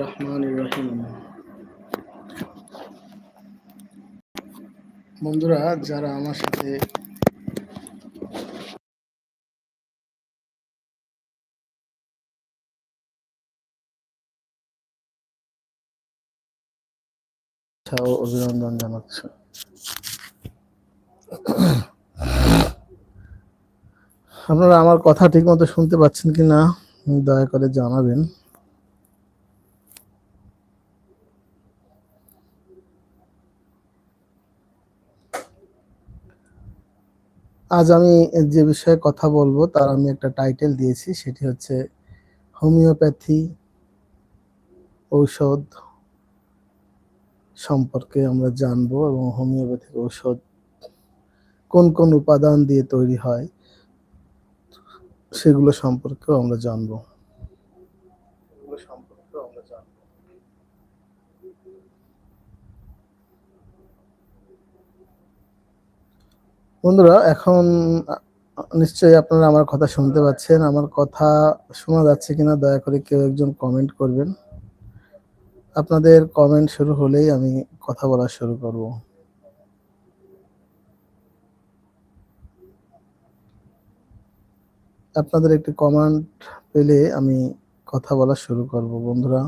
রহমান রহিম। বন্ধুরা, যারা আমার সাথে অভিনন্দন জানাচ্ছি। আপনারা আমার কথা ঠিক মতো শুনতে পাচ্ছেন কি না দয়া করে জানাবেন। আজ আমি যে বিষয়ে কথা বলব, তার আমি একটা টাইটেল দিয়েছি, সেটি হচ্ছে হোমিওপ্যাথি ঔষধ সম্পর্কে আমরা জানব এবং হোমিওপ্যাথিক ঔষধ কোন কোন উপাদান দিয়ে তৈরি হয়, সেগুলো সম্পর্কেও আমরা জানব। বন্ধুরা, এখন নিশ্চয়ই আপনারা আমার কথা শুনতে পাচ্ছেন, আমার কথা শোনা যাচ্ছে কিনা, দয়া করে কেউ একজন কমেন্ট করবেন। আপনাদের কমেন্ট শুরু হলেই আমি কথা বলা শুরু করব। আপনাদের একটি কমেন্ট পেলে আমি কথা বলা শুরু করব, বন্ধুরা।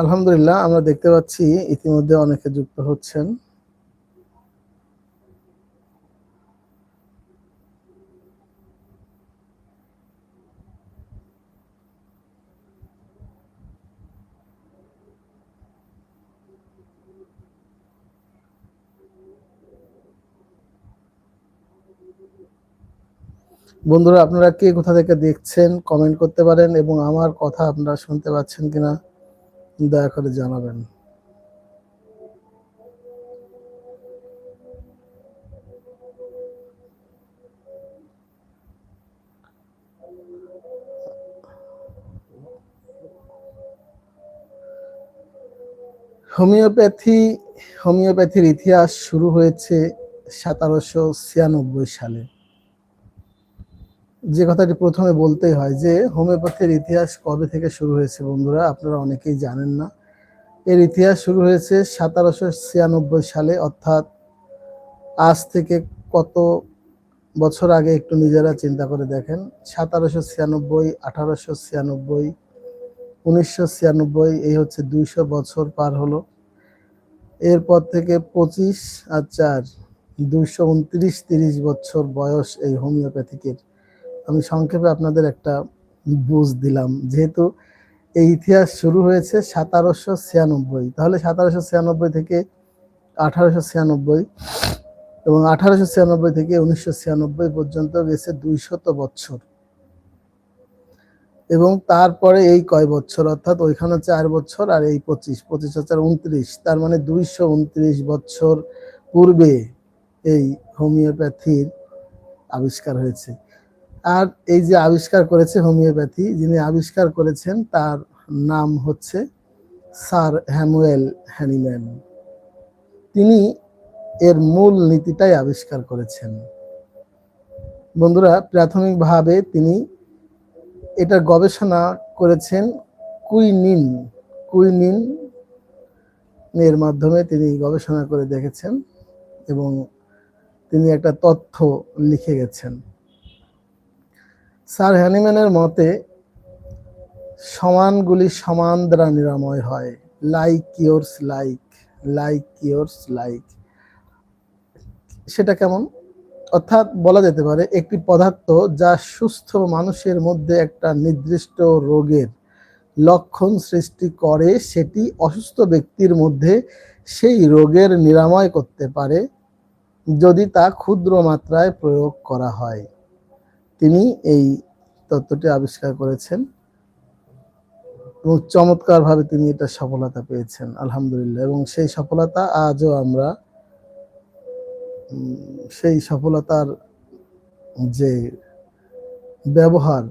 আলহামদুলিল্লাহ, আমরা দেখতে পাচ্ছি ইতিমধ্যে অনেকে যুক্ত হচ্ছেন। বন্ধুরা, আপনারা কে কোথা থেকে দেখছেন কমেন্ট করতে পারেন এবং আমার কথা আপনারা শুনতে পাচ্ছেন কিনা? দয়া করে জানাবেন। হোমিওপ্যাথি হোমিওপ্যাথির ইতিহাস শুরু হয়েছে সতেরোশো ছিয়ানব্বই সালে। যে কথাটি প্রথমে বলতেই হয় যে, হোমিওপ্যাথির ইতিহাস কবে থেকে শুরু হয়েছে বন্ধুরা? আপনারা অনেকেই জানেন না। এর ইতিহাস শুরু হয়েছে সতেরোশো ছিয়ানব্বই সালে, অর্থাৎ আজ থেকে কত বছর আগে একটু নিজেরা চিন্তা করে দেখেন? সতেরোশো ছিয়ানব্বই, আঠারোশো ছিয়ানব্বই, উনিশশো ছিয়ানব্বই, এই হচ্ছে দুইশো বছর পার হলো। এরপর থেকে পঁচিশ আর চার, দুইশো উনত্রিশ তিরিশ বছর বয়স এই হোমিওপ্যাথিকের। আমি সংক্ষেপে আপনাদের একটা বুঝ দিলাম। যেহেতু এই ইতিহাস শুরু হয়েছে সতেরোশো ছিয়ানব্বই। তাহলে সতেরোশো ছিয়ানব্বই থেকে আঠারোশো ছিয়ানব্বই এবং আঠারোশো ছিয়ানব্বই থেকে উনিশশো ছিয়ানব্বই পর্যন্ত গেছে দুইশত বছর এবং তারপরে এই কয় বছর অর্থাৎ ওইখানে চার বছর আর এই পঁচিশ। পঁচিশ হাজার উনত্রিশ। তার মানে দুইশো উনত্রিশ বছর পূর্বে এই হোমিওপ্যাথির আবিষ্কার হয়েছে। আর এই যে আবিষ্কার করেছে হোমিওপ্যাথি, যিনি আবিষ্কার করেছেন তার নাম হচ্ছে স্যার হ্যামুয়েল হ্যানিম্যান। তিনি এর মূল নীতিটাই আবিষ্কার করেছেন। বন্ধুরা, প্রাথমিকভাবে তিনি এটা গবেষণা করেছেন কুইনিন কুইনিন এর মাধ্যমে তিনি গবেষণা করে দেখেছেন এবং তিনি একটা তথ্য লিখে গেছেন। স্যার হ্যানিম্যানের মতে, সমানগুলি সমান দ্বারা নিরাময় হয়। Like yours like like yours like সেটা কেমন? অর্থাৎ বলা যেতে পারে, একটি পদার্থ যা সুস্থ মানুষের মধ্যে একটা নির্দিষ্ট রোগের লক্ষণ সৃষ্টি করে, সেটি অসুস্থ ব্যক্তির মধ্যে সেই রোগের নিরাময় করতে পারে, যদি তা ক্ষুদ্র মাত্রায় প্রয়োগ করা হয়। তিনি এই তত্ত্বটি আবিষ্কার করেছেন এবং চমৎকারভাবে তিনি এটা সফলতা পেয়েছেন, আলহামদুলিল্লাহ। এবং সেই সফলতা আজও আমরা সেই সফলতার যে ব্যবহার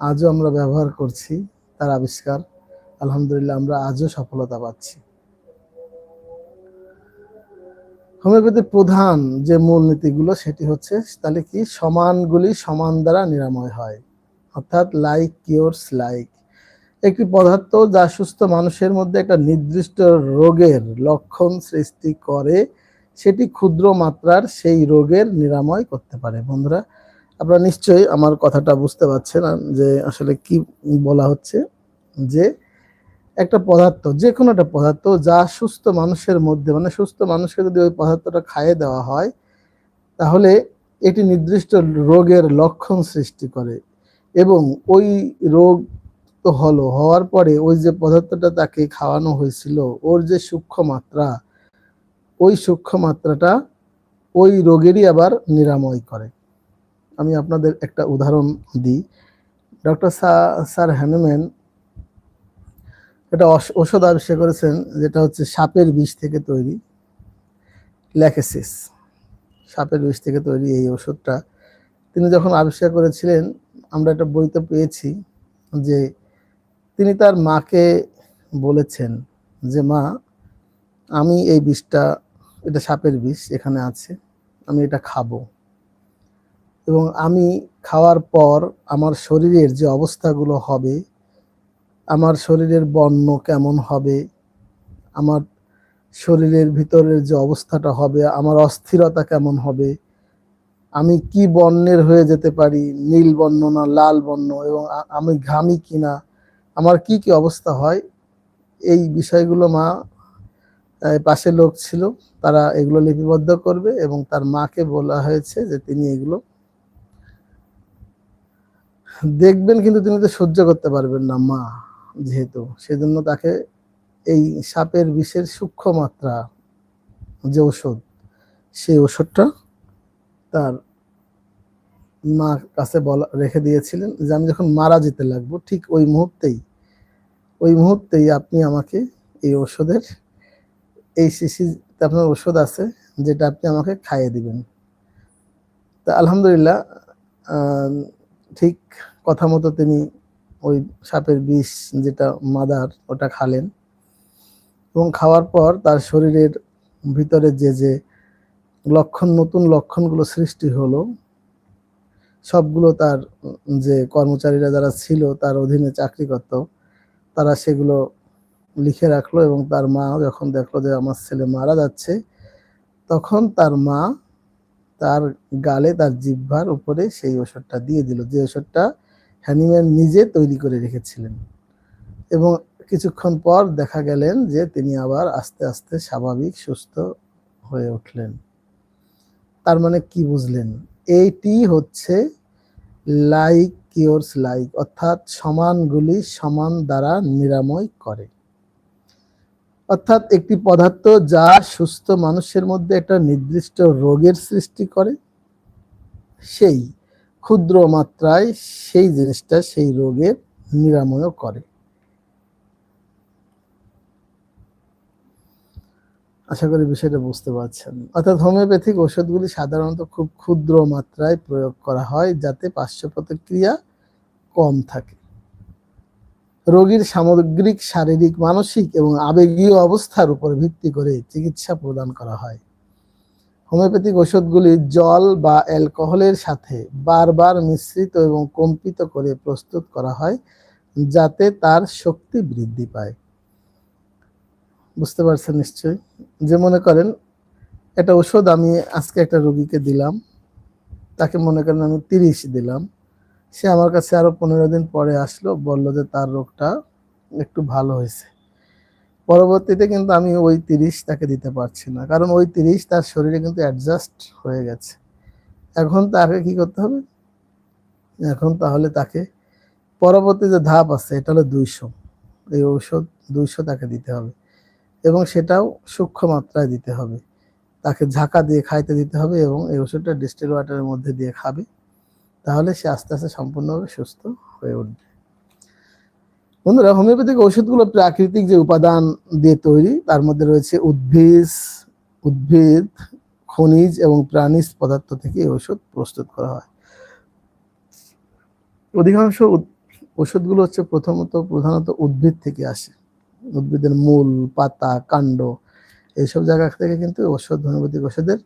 আজও আমরা ব্যবহার করছি, তার আবিষ্কার, আলহামদুলিল্লাহ, আমরা আজও সফলতা পাচ্ছি। হোমিওপ্যাথির প্রধান যে মূলনীতিগুলো সেটি হচ্ছে, তাহলে কি সমানগুলি সমান দ্বারা নিরাময় হয়, অর্থাৎ লাইক কিওরস লাইক একটি পদার্থ যা সুস্থ মানুষের মধ্যে একটা নির্দিষ্ট রোগের লক্ষণ সৃষ্টি করে, সেটি ক্ষুদ্র মাত্রার সেই রোগের নিরাময় করতে পারে। বন্ধুরা, আপনারা নিশ্চয়ই আমার কথাটা বুঝতে পারছেন যে আসলে কি বলা হচ্ছে, যে একটা পদার্থ যে কোনো একটা পদার্থ, যা সুস্থ মানুষের মধ্যে মানে সুস্থ মানুষকে যদি ওই পদার্থটা খাইয়ে দেওয়া হয়, তাহলে এটি নির্দিষ্ট রোগের লক্ষণ সৃষ্টি করে। এবং ওই রোগ তো হলো, হওয়ার পরে ওই যে পদার্থটা তাকে খাওয়ানো হয়েছিল, ওর যে সূক্ষ্ম মাত্রা ওই সূক্ষ্ম মাত্রাটা ওই রোগেরই আবার নিরাময় করে। আমি আপনাদের একটা উদাহরণ দিই। ডক্টর স্যার হ্যানুম্যান এটা ওষুধ আবিষ্কার করেছেন, যেটা হচ্ছে সাপের বিষ থেকে তৈরি ল্যাকেসিস। সাপের বিষ থেকে তৈরি এই ওষুধটা তিনি যখন আবিষ্কার করেছিলেন, আমরা একটা বইতে পেয়েছি যে তিনি তার মাকে বলেছেন যে, মা, আমি এই বিষটা, এটা সাপের বিষ এখানে আছে, আমি এটা খাব। এবং আমি খাওয়ার পর আমার শরীরের যে অবস্থাগুলো হবে আমার শরীরের বর্ণ কেমন হবে? আমার শরীরের ভিতরের যে অবস্থাটা হবে, আমার অস্থিরতা কেমন হবে? আমি কি বর্ণের হয়ে যেতে পারি? নীল বর্ণ না লাল বর্ণ? এবং আমি ঘামি কিনা? আমার কি কি অবস্থা হয়? এই বিষয়গুলো মা পাশে লোক ছিল, তারা এগুলো লিপিবদ্ধ করবে এবং তার মাকে বলা হয়েছে যে তিনি এগুলো দেখবেন, কিন্তু তিনি তো সহ্য করতে পারবেন না মা। যেহেতু, সেজন্য তাকে এই সাপের বিষের সূক্ষ্ম মাত্রা যে ওষুধ সেই ওষুধটা তার মা কাছে বলা, রেখে দিয়েছিলেন যে আমি যখন মারা যেতে লাগবো, ঠিক ওই মুহূর্তেই ওই মুহূর্তেই আপনি আমাকে এই ওষুধের এই শিশিতে আপনার ওষুধ আছে যেটা আপনি আমাকে খাইয়ে দিবেন। তা আলহামদুলিল্লাহ ঠিক কথা মতো তিনি ওই সাপের বিষ যেটা মাদার, ওটা খালেন। এবং খাওয়ার পর তার শরীরের ভিতরে যে যে লক্ষণ, নতুন লক্ষণগুলো সৃষ্টি হলো, সবগুলো তার যে কর্মচারীরা যারা ছিল তার অধীনে চাকরি করত, তারা সেগুলো লিখে রাখল এবং তার মা যখন দেখল যে আমার ছেলে মারা যাচ্ছে, তখন তার মা তার গালে তার জিহ্বার উপরে সেই ওষুধটা দিয়ে দিল। যে ওষুধটা হ্যানিম্যান নিজে তৈরি করে রেখেছিলেন। এবং কিছুক্ষণ পর দেখা গেলেন যে তিনি আবার আস্তে আস্তে স্বাভাবিক, সুস্থ হয়ে উঠলেন। তার মানে কি বুঝলেন? এইটি হচ্ছে লাইক কিওরস লাইক, অর্থাৎ সমানগুলি সমান দ্বারা নিরাময় করে। অর্থাৎ একটি পদার্থ যা সুস্থ মানুষের মধ্যে একটা নির্দিষ্ট রোগের সৃষ্টি করে, সেই ক্ষুদ্র মাত্রায় সেই জিনিসটা সেই রোগের নিরাময় করে। আশা করি বিষয়টা বুঝতে পারছেন। অর্থাৎ হোমিওপ্যাথিক ওষুধগুলি সাধারণত খুব ক্ষুদ্র মাত্রায় প্রয়োগ করা হয় যাতে পার্শ্ব প্রতিক্রিয়া কম থাকে। রোগীর সামগ্রিক, শারীরিক, মানসিক এবং আবেগীয় অবস্থার উপর ভিত্তি করে চিকিৎসা প্রদান করা হয়। হোমিওপ্যাথিক ওষুধগুলি জল বা অ্যালকোহলের সাথে বারবার মিশ্রিত এবং কম্পিত করে প্রস্তুত করা হয় যাতে তার শক্তি বৃদ্ধি পায়। বুঝতে পারছেন নিশ্চয়ই? যে মনে করেন, একটা ওষুধ আমি আজকে একটা রোগীকে দিলাম, তাকে মনে করেন আমি তিরিশ দিলাম। সে আমার কাছে আরও পনেরো দিন পরে আসলো, বলল যে তার রোগটা একটু ভালো হয়েছে। পরবর্তীতে কিন্তু আমি ওই তিরিশ তাকে দিতে পারছি না। কারণ ওই তিরিশ তার শরীরে কিন্তু অ্যাডজাস্ট হয়ে গেছে। এখন তাকে কি করতে হবে? এখন তাহলে তাকে পরবর্তী যে ধাপ আছে, এটা হলো দুইশো। এই ঔষধ দুইশো তাকে দিতে হবে। এবং সেটাও সূক্ষ্ম মাত্রায় দিতে হবে। তাকে ঝাঁকা দিয়ে খাইতে দিতে হবে এবং এই ওষুধটা ডিস্টিল ওয়াটারের মধ্যে দিয়ে খাবে। তাহলে সে আস্তে আস্তে সম্পূর্ণভাবে সুস্থ হয়ে উঠবে। বন্ধুরা, হোমিওপ্যাথিক ওষুধগুলো প্রাকৃতিক যে উপাদান দিয়ে তৈরি, তার মধ্যে রয়েছে উদ্ভিদ উদ্ভিদ, খনিজ এবং প্রাণীজ পদার্থ থেকে এই ওষুধ প্রস্তুত করা হয়। অধিকাংশ ওষুধগুলো হচ্ছে প্রথমত, প্রধানত উদ্ভিদ থেকে আসে। উদ্ভিদের মূল, পাতা, কাণ্ড, এইসব জায়গা থেকে কিন্তু ওষুধ, হোমিওপ্যাথিক ওষুধের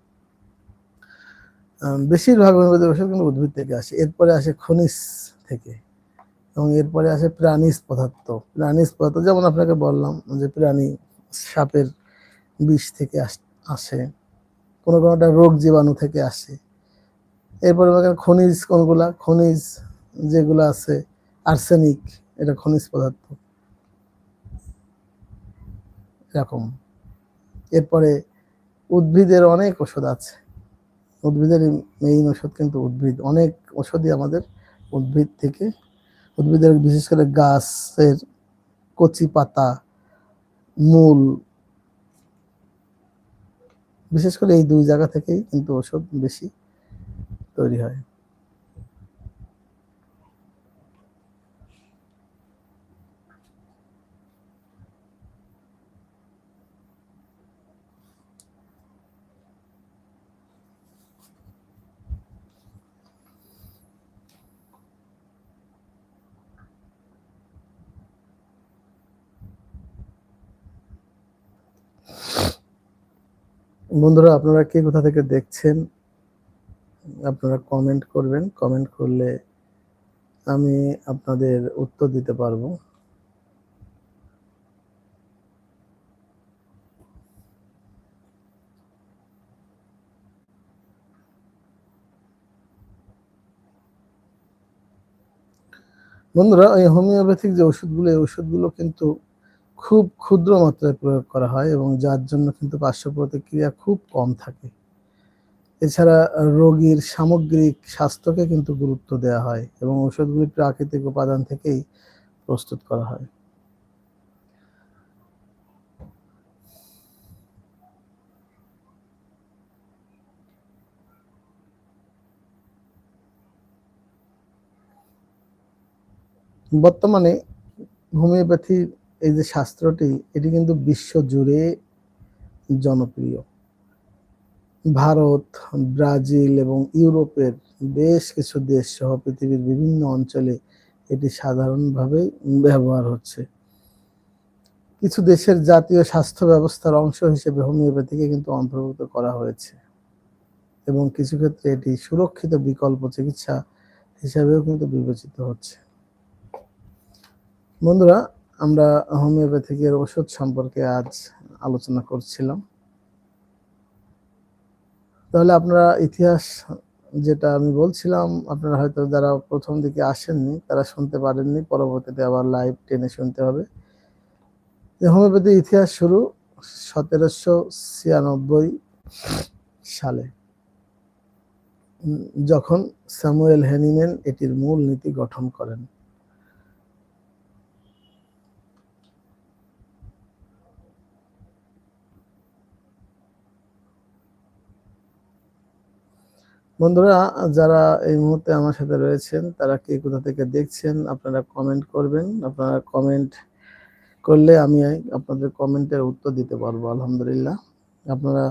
বেশিরভাগ হোমিওপ্যাথিক ওষুধ কিন্তু উদ্ভিদ থেকে আসে। এরপরে আসে খনিজ থেকে। এবং এরপরে আসে প্রাণীজ পদার্থ প্রাণীজ পদার্থ যেমন আপনাকে বললাম যে প্রাণী সাপের বিষ থেকে আস- কোনো কোনোটা রোগ জীবাণু থেকে আসে। এরপরে খনিজ কোনগুলা, খনিজ যেগুলো আছে, আর্সেনিক, এটা খনিজ পদার্থ। এরকম। এরপরে উদ্ভিদের অনেক ওষুধ আছে। উদ্ভিদের মেইন ওষুধ কিন্তু উদ্ভিদ। অনেক ওষুধই আমাদের উদ্ভিদ থেকে উদ্ভিদের, বিশেষ করে গাছের কচি পাতা, মূল, বিশেষ করে এই দুই জায়গা থেকেই কিন্তু ওষুধ বেশি তৈরি হয়। বন্ধুরা, আপনারা কে কোথা থেকে দেখছেন, আপনারা কমেন্ট করবেন। কমেন্ট করলে আমি আপনাদের উত্তর দিতে পারব। বন্ধুরা, এই হোমিওপ্যাথিক যে ওষুধগুলো, এই ওষুধগুলো কিন্তু খুব ক্ষুদ্র মাত্রায় প্রয়োগ করা হয় এবং যার জন্য কিন্তু পার্শ্ব প্রতিক্রিয়া খুব কম থাকে। এছাড়া রোগীর সামগ্রিক স্বাস্থ্যকে কিন্তু গুরুত্ব দেওয়া হয় এবং ওষুধগুলি প্রাকৃতিক উপাদান থেকেই প্রস্তুত করা হয়। বর্তমানে হোমিওপ্যাথির এই যে শাস্ত্রটি, এটি কিন্তু বিশ্ব জুড়ে জনপ্রিয়। ভারত, ব্রাজিল এবং ইউরোপের বেশ কিছু দেশ সহ পৃথিবীর বিভিন্ন অঞ্চলে এটি সাধারণভাবে ব্যবহার হচ্ছে। কিছু দেশের জাতীয় স্বাস্থ্য ব্যবস্থার অংশ হিসেবে হোমিওপ্যাথিকে কিন্তু অন্তর্ভুক্ত করা হয়েছে এবং কিছু ক্ষেত্রে এটি সুরক্ষিত বিকল্প চিকিৎসা হিসাবেও কিন্তু বিবেচিত হচ্ছে। বন্ধুরা আমরা হোমিওপ্যাথিকের ওষুধ সম্পর্কে আজ আলোচনা করছিলাম। তাহলে আপনারা ইতিহাস যেটা আমি বলছিলাম, আপনারা হয়তো যারা প্রথম দিকে আসেননি, তারা শুনতে পারেননি, পরবর্তীতে আবার লাইভ টেনে শুনতে হবে। যে হোমিওপ্যাথি ইতিহাস শুরু সতেরোশো ছিয়ানব্বই সালে। যখন স্যামুয়েল হেনিম্যান এটির মূল নীতি গঠন করেন। বন্ধুরা, যারা এই মুহূর্তে আমার সাথে রয়েছেন, তারা কে কোথা থেকে দেখছেন, আপনারা কমেন্ট করবেন। আপনারা কমেন্ট করলে আমি আপনাদের কমেন্টের উত্তর দিতে পারব, আলহামদুলিল্লাহ। আপনারা,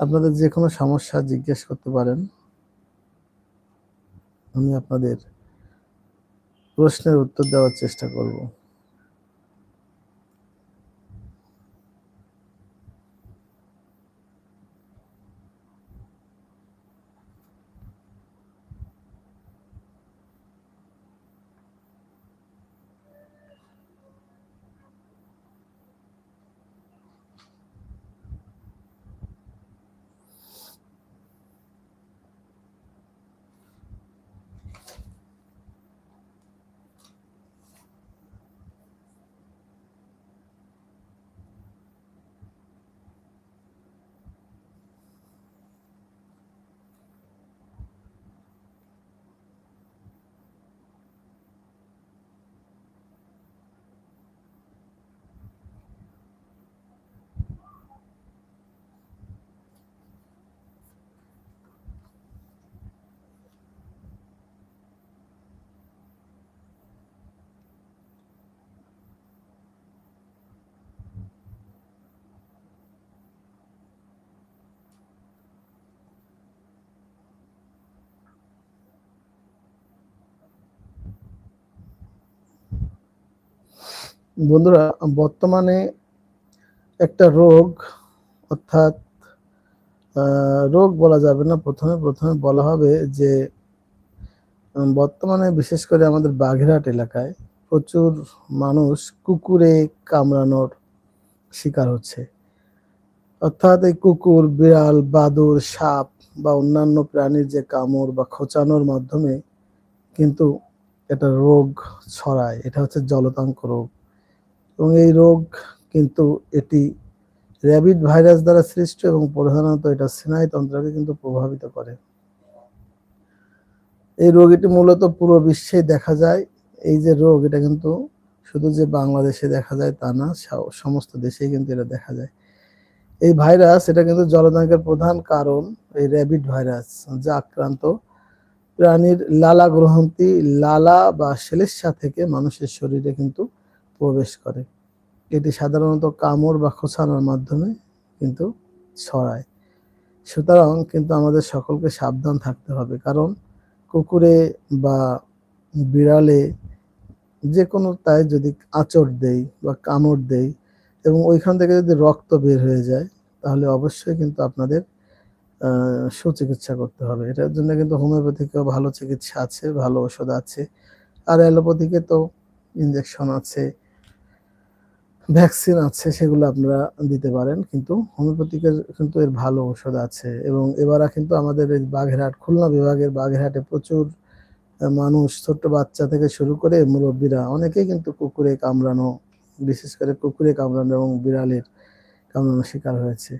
আপনাদের যে কোনো সমস্যা জিজ্ঞেস করতে পারেন। আমি আপনাদের প্রশ্নের উত্তর দেওয়ার চেষ্টা করব। বন্ধুরা, বর্তমানে একটা রোগ, অর্থাৎ রোগ বলা যাবে না, প্রথমে প্রথমে বলা হবে যে বর্তমানে বিশেষ করে আমাদের বাগেরহাট এলাকায় প্রচুর মানুষ কুকুরে কামড়ানোর শিকার হচ্ছে। অর্থাৎ এই কুকুর, বিড়াল, বাদুর, সাপ বা অন্যান্য প্রাণীর যে কামড় বা খোঁচানোর মাধ্যমে কিন্তু এটা রোগ ছড়ায়। এটা হচ্ছে জলতাঙ্ক রোগ। এবং এই রোগ কিন্তু এটি র্যাবিড ভাইরাস দ্বারা সৃষ্ট এবং প্রধানত এটা স্নায়ুতন্ত্রকে কিন্তু প্রভাবিত করে। এই রোগ এটি মূলত পুরো বিশ্বে দেখা যায়। এই যে রোগ, এটা কিন্তু শুধু যে বাংলাদেশে দেখা যায় তা না সমস্ত দেশেই কিন্তু এটা দেখা যায়। এই ভাইরাস, এটা কিন্তু জলদাঙ্কের প্রধান কারণ এই র্যাবিড ভাইরাস, যা আক্রান্ত প্রাণীর লালা গ্রহন্তি লালা বা শ্লেষ্মা থেকে মানুষের শরীরে কিন্তু প্রবেশ করে। এটি সাধারণত কামড় বা খোঁচানোর মাধ্যমে কিন্তু ছড়ায়। সুতরাং কিন্তু আমাদের সকলকে সাবধান থাকতে হবে, কারণ কুকুরে বা বিড়ালে যে কোনো তাই যদি আঁচড় দেই বা কামড় দেই এবং ওইখান থেকে যদি রক্ত বের হয়ে যায়, তাহলে অবশ্যই কিন্তু আপনাদের সুচিকিৎসা করতে হবে। এটার জন্য কিন্তু হোমিওপ্যাথিকেও ভালো চিকিৎসা আছে, ভালো ওষুধ আছে। আর অ্যালোপ্যাথিকে তো ইনজেকশন আছে। ভ্যাকসিন আছে, সেগুলো আপনারা দিতে পারেন, কিন্তু হোমিওপ্যাথিকের কিন্তু এর ভালো ঔষধ আছে। এবং এবারা কিন্তু আমাদের এই বাগেরহাট, খুলনা বিভাগের বাগেরহাটে প্রচুর মানুষ, ছোট্ট বাচ্চা থেকে শুরু করে মুরব্বীরা, অনেকেই কিন্তু কুকুরে কামড়ানো, বিশেষ করে কুকুরে কামড়ানো এবং বিড়ালের কামড়ানোর শিকার হয়েছে।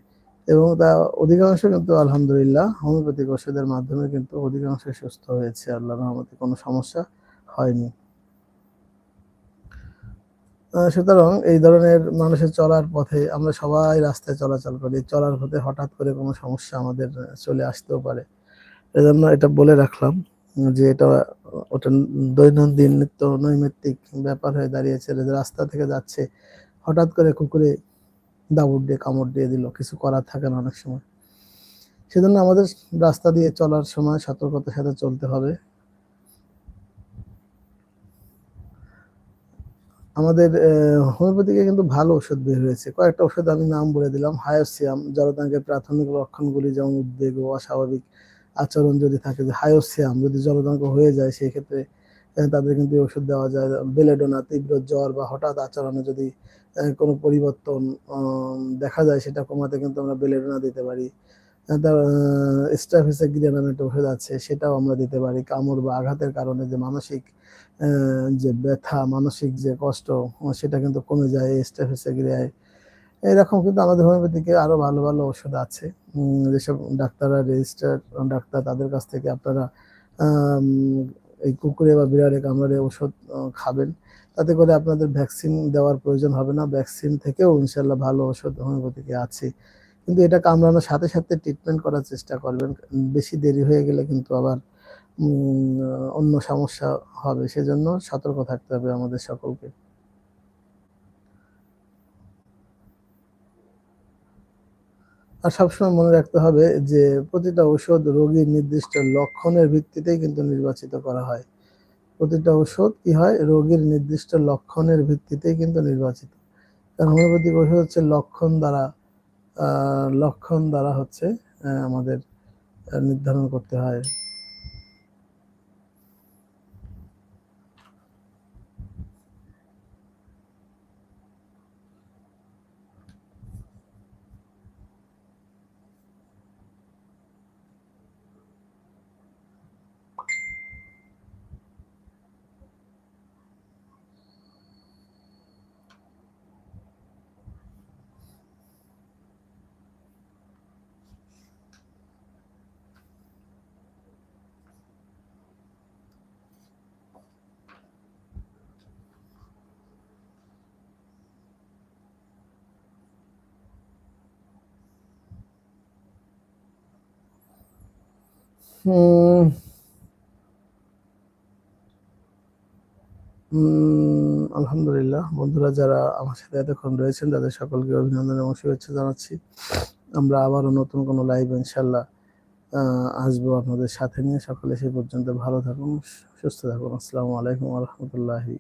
এবং তা অধিকাংশ কিন্তু আলহামদুলিল্লাহ হোমিওপ্যাথিক ওষুধের মাধ্যমে কিন্তু অধিকাংশ সুস্থ হয়েছে আল্লাহ রহমতে কোনো সমস্যা হয়নি। সুতরাং এই ধরনের মানুষের চলার পথে আমরা সবাই রাস্তায় চলাচল করি। চলার পথে হঠাৎ করে কোনো সমস্যা আমাদের চলে আসতেও পারে। এজন্য এটা বলে রাখলাম যে এটা, ওটা দৈনন্দিন নিত্য নৈমিত্তিক ব্যাপার হয়ে দাঁড়িয়েছে। রাস্তা থেকে যাচ্ছে, হঠাৎ করে কুকুরে দাবুর দিয়ে, কামড় দিয়ে দিল। কিছু করার থাকে না অনেক সময়। সেজন্য আমাদের রাস্তা দিয়ে চলার সময় সতর্কতার সাথে চলতে হবে। আমাদের হোমিওপ্যাথিকে কিন্তু ভালো ওষুধ বের হয়েছে। কয়েকটা ওষুধ আমি নাম বলে দিলাম। হায়োসিয়াম জলদাঙ্কের প্রাথমিক লক্ষণগুলি যেমন উদ্বেগ ও অস্বাভাবিক আচরণ যদি থাকে, যে হায়োসিয়াম যদি জলদাঙ্ক হয়ে যায়, সেই ক্ষেত্রে তাদের কিন্তু ওষুধ দেওয়া যায়। বেলেডোনা, তীব্র জ্বর বা হঠাৎ আচরণে যদি কোনো পরিবর্তন দেখা যায়, সেটা কমাতে কিন্তু আমরা বেলেডোনা দিতে পারি। স্টাফিসেগ্রিয়া নামে একটা ওষুধ আছে, সেটাও আমরা দিতে পারি। কামড় বা আঘাতের কারণে যে মানসিক যে ব্যথা, মানসিক যে কষ্ট সেটা কিন্তু কমে যায় স্টাফিসেগ্রিয়ায় এরকম কিন্তু আমাদের হোমিওপ্যাথিকে আরও ভালো ভালো ওষুধ আছে। যেসব ডাক্তাররা রেজিস্টার ডাক্তার তাদের কাছ থেকে আপনারা এই কুকুরে বা বিড়ালে কামড়ালে ওষুধ খাবেন। তাতে করে আপনাদের ভ্যাকসিন দেওয়ার প্রয়োজন হবে না। ভ্যাকসিন থেকেও ইনশাল্লাহ ভালো ওষুধ হোমিওপ্যাথিকে আছে। কিন্তু এটা কামড়ানোর সাথে সাথে ট্রিটমেন্ট করার চেষ্টা করবেন। বেশি দেরি হয়ে গেলে কিন্তু আবার অন্য সমস্যা হবে, সেজন্য সতর্ক থাকতে হবে আমাদের সকলকে। আর সবসময় মনে রাখতে হবে যে, প্রতিটা ঔষধ রোগীর নির্দিষ্ট লক্ষণের ভিত্তিতেই কিন্তু নির্বাচিত করা হয়। প্রতিটা ঔষধ কি হয়? রোগীর নির্দিষ্ট লক্ষণের ভিত্তিতেই কিন্তু নির্বাচিত। কারণ হোমিওপ্যাথিক ওষুধ হচ্ছে লক্ষণ দ্বারা লক্ষণ দ্বারা হচ্ছে আমাদের নির্ধারণ করতে হয়। আলহামদুলিল্লাহ, বন্ধুরা যারা আমার সাথে এতক্ষণ রয়েছেন, তাদের সকলকে অভিনন্দন এবং শুভেচ্ছা জানাচ্ছি। আমরা আবারও নতুন কোনো লাইভ ইনশাল্লাহ আসব আপনাদের সাথে নিয়ে। সকলে সেই পর্যন্ত ভালো থাকুন, সুস্থ থাকুন। আসসালামু আলাইকুম রহমতুল্লাহি